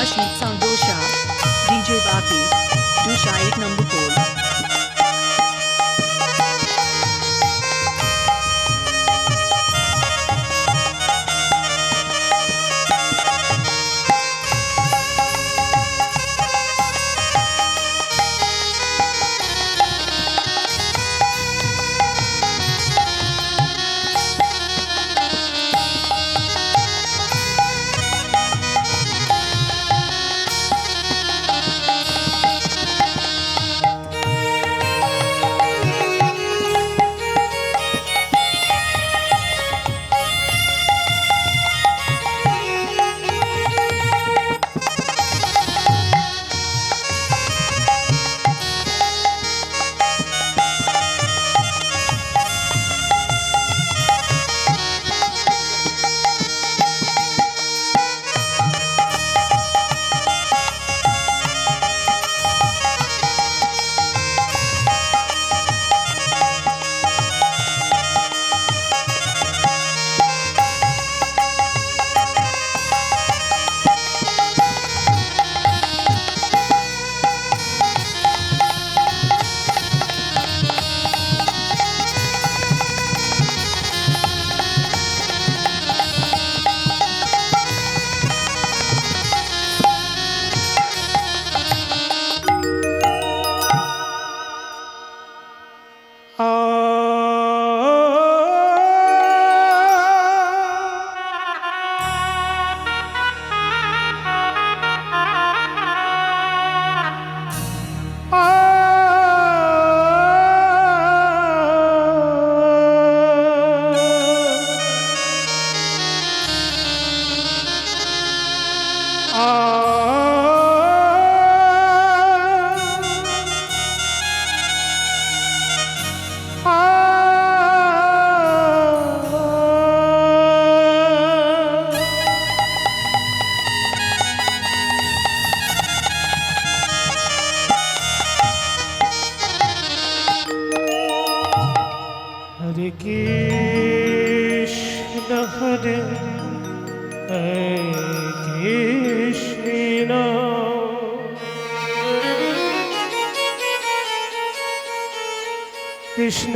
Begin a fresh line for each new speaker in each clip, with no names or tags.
अशीत संतोषा DJ Bapi दुशा एक number
four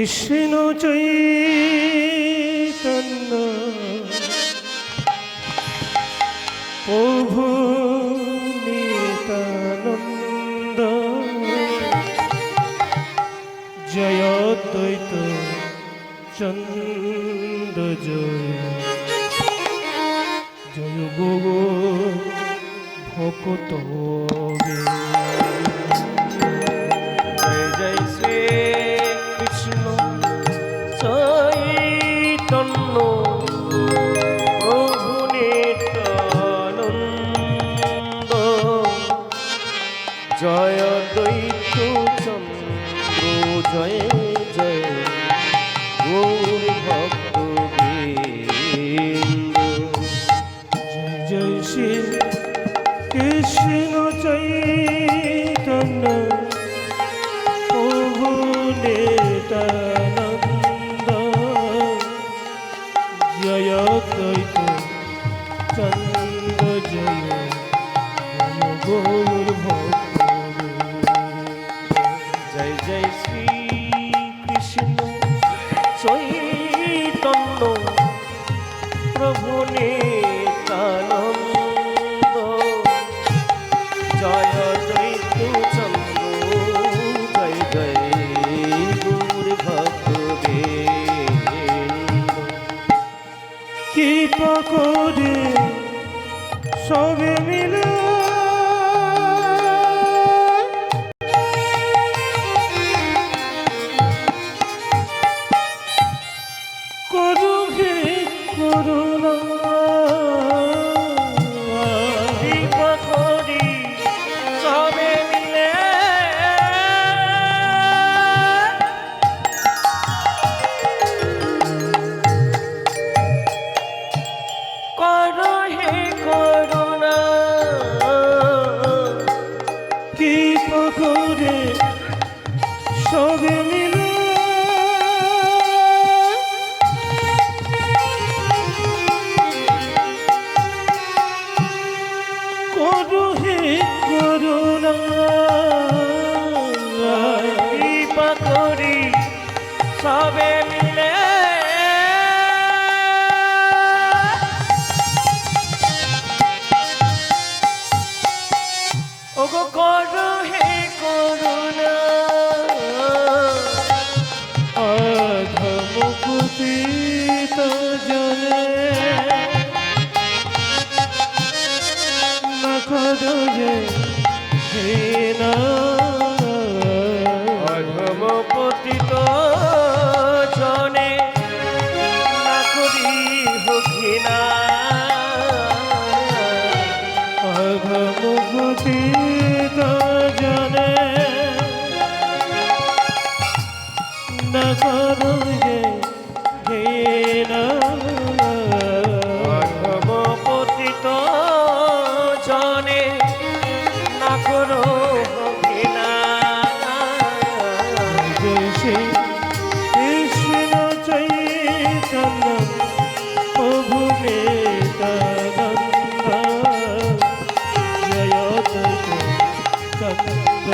Krishna Chaitanya. প্রভু নিতানন্দ। জয় দ্বৈত চন্দ জয় জয় গো ভকত।
প্রভু
নিতানন্দ জয়
দৈতু চন্দ্র জয় জয় গুর ভক্তবে
কি করে সবে মিলে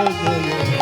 जय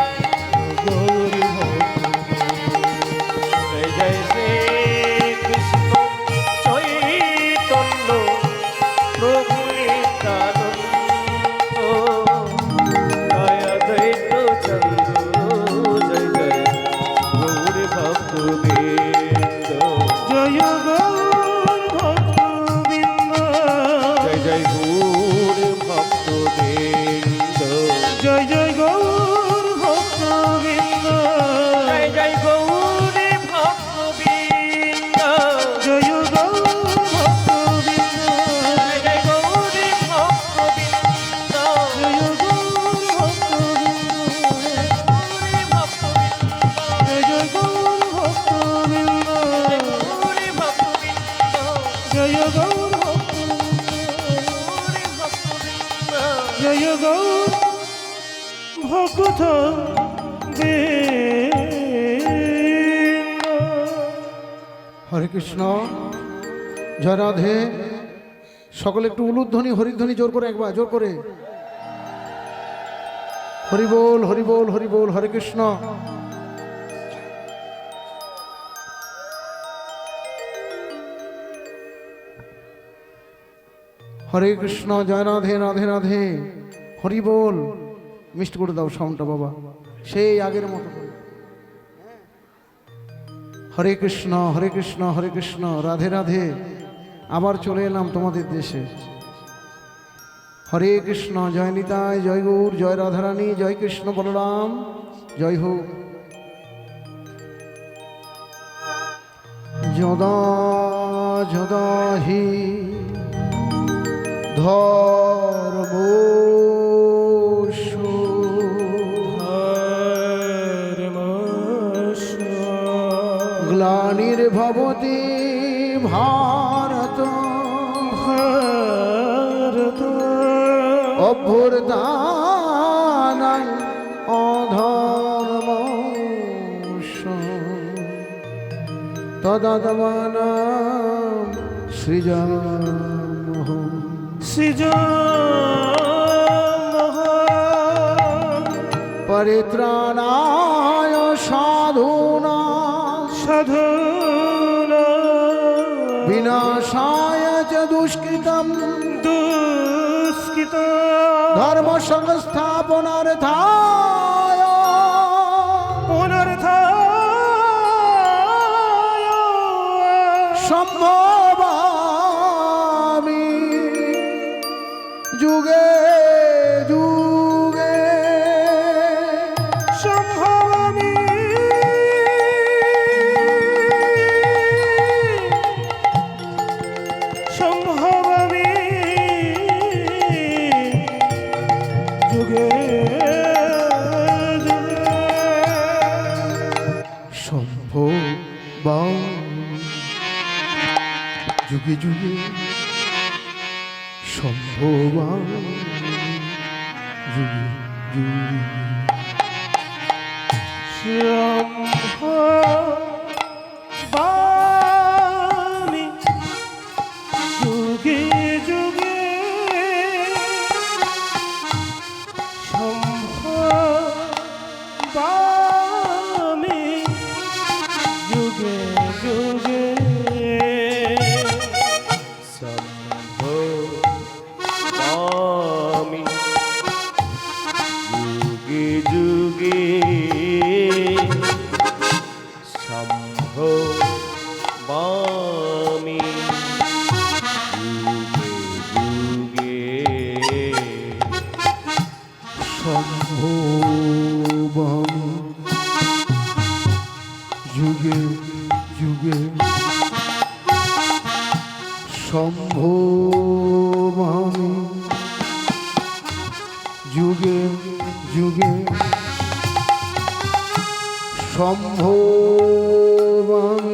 কৃষ্ণ। জয়
রাধে। সকলে একটু উলুধ্বনি, হরিধ্বনি জোর করে একবার, জোর করে। হরি বল হরি বল হরি কৃষ্ণ। হরে কৃষ্ণ, জয় রাধে রাধে রাধে। হরি বল মিষ্টি করে দাও সাউন্ডটা বাবা। সেই আগের মতো হরে কৃষ্ণ হরে কৃষ্ণ হরে কৃষ্ণ, রাধে রাধে। আবার চলে এলাম তোমাদের দেশে। হরে কৃষ্ণ, জয় নিতাই, জয় গৌর, জয় রাধারানী, জয় কৃষ্ণ বলরাম, জয় হো যদা যদা হি ধর্ম গ্লানির্ভবতি ভারত।
ভারত।
অভ্যুত্থান অধর্ম তদাত্মান সৃজন
সৃজন
পরিত্রাণায় সাধুনা
সাধনা
দুষ্কৃতম।
দুষ্কৃত।
ধর্ম সংস্থাপনার্থায়
পুনর্থায়।
সম্ভবামি। যুগে যুগে
যুগে যুগে
সম্ভবা সম্ভব আমি যুগে
যুগে
আমি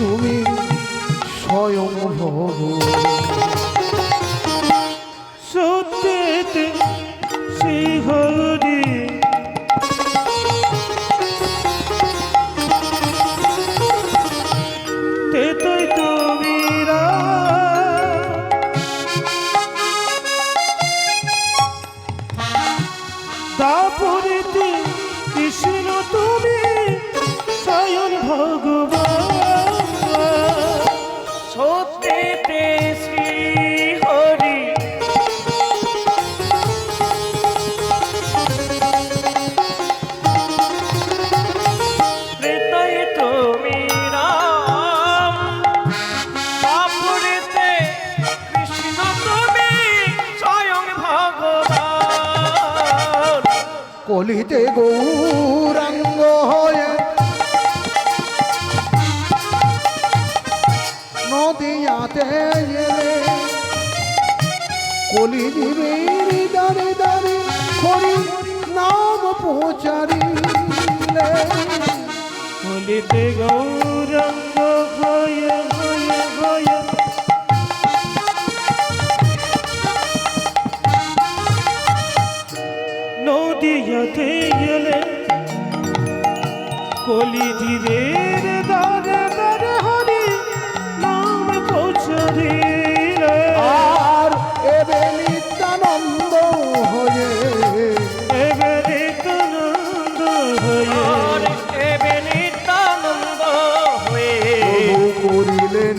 We. দুনিয়াতে এলে কলি জীবের দারে দারে হরি নাম
পৌঁছারিলে।
কলিতে গৌরঙ্গ হয়
হয়
হয়। নদিয়াতে এলে
কলি জীবের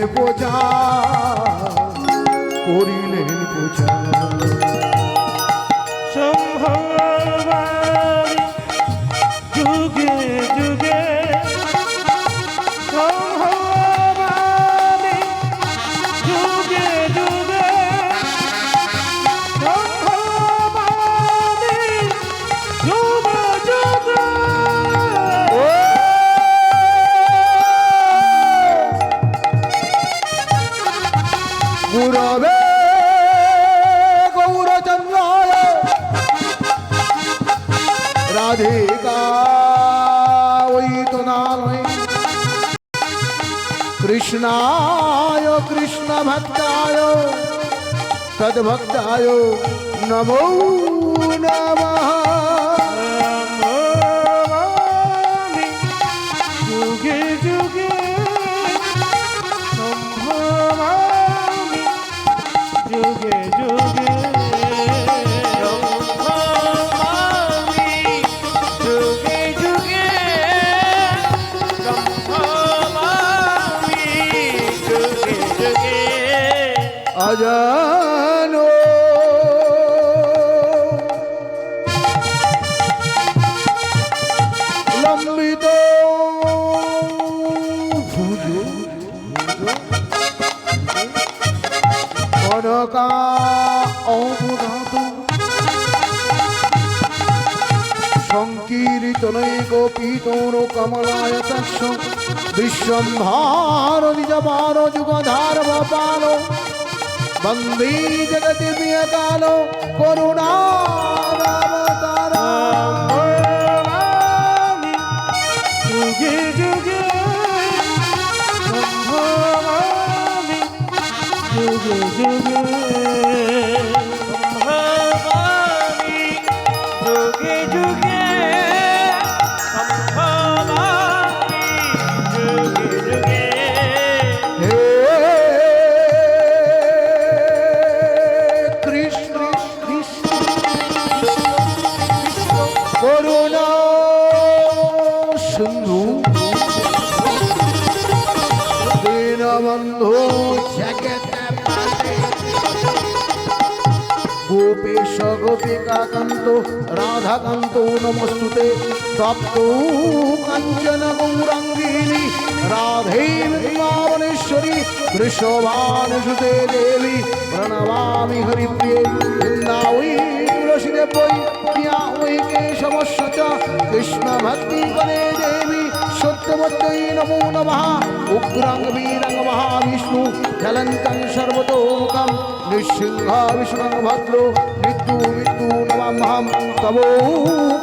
পূজা করিলেন পূজা কৃষ্ণায় কৃষ্ণ ভক্তায় তদ্ভক্তায় নমো নমঃ। করকা অবধাতু সংকীর্তনৈ গোপীতৌর কমলায়তস্য বিশ্বম্ভার নিজবার যুগধার পাল বন্দী জগতি
করুণা そう
です。রাধাকান্ত নমস্তুতে তপ্ত কাঞ্চন গৌরাঙ্গিনী রাধে বৃন্দাবনেশ্বরী বৃষভানুসুতে দেবী প্রণমামি হরিপ্রিয়ে বৃন্দাবী তুলসী দেবৈ কেশবস্য কৃষ্ণ ভক্তি করে দেবী সত্যমত্যই নমো নমঃ উগ্রাং বীরং মহাবিষ্ণু জ্বলন্तं সর্বতোমুখম নৃসিংহ বিষ্ণুং ভদ্র মৃত্যু মৃত্যু নমামহম তবো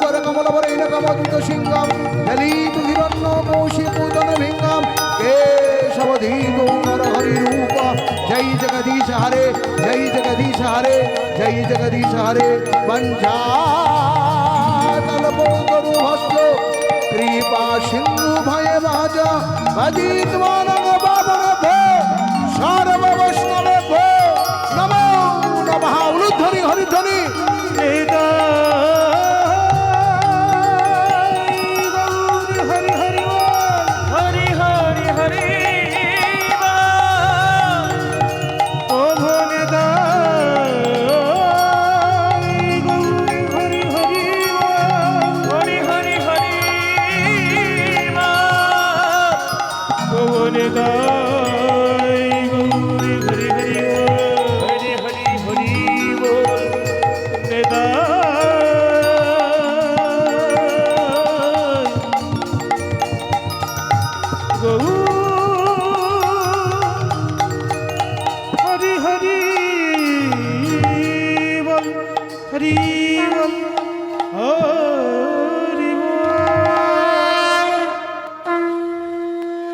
করকমলবরেণ কমদুত সিংহম ললিত হিরণ্য কৌশি পূতন ভিঙ্গম কেশবধীগো নর হরি রূপ জয় জগদীশ হরে জয় জগদীশ হরে জয় জগদীশ হরে পঞ্চাকল্পতরু ভস্ত कृपा सिंधु भय राजा अजीत वानंग बाबा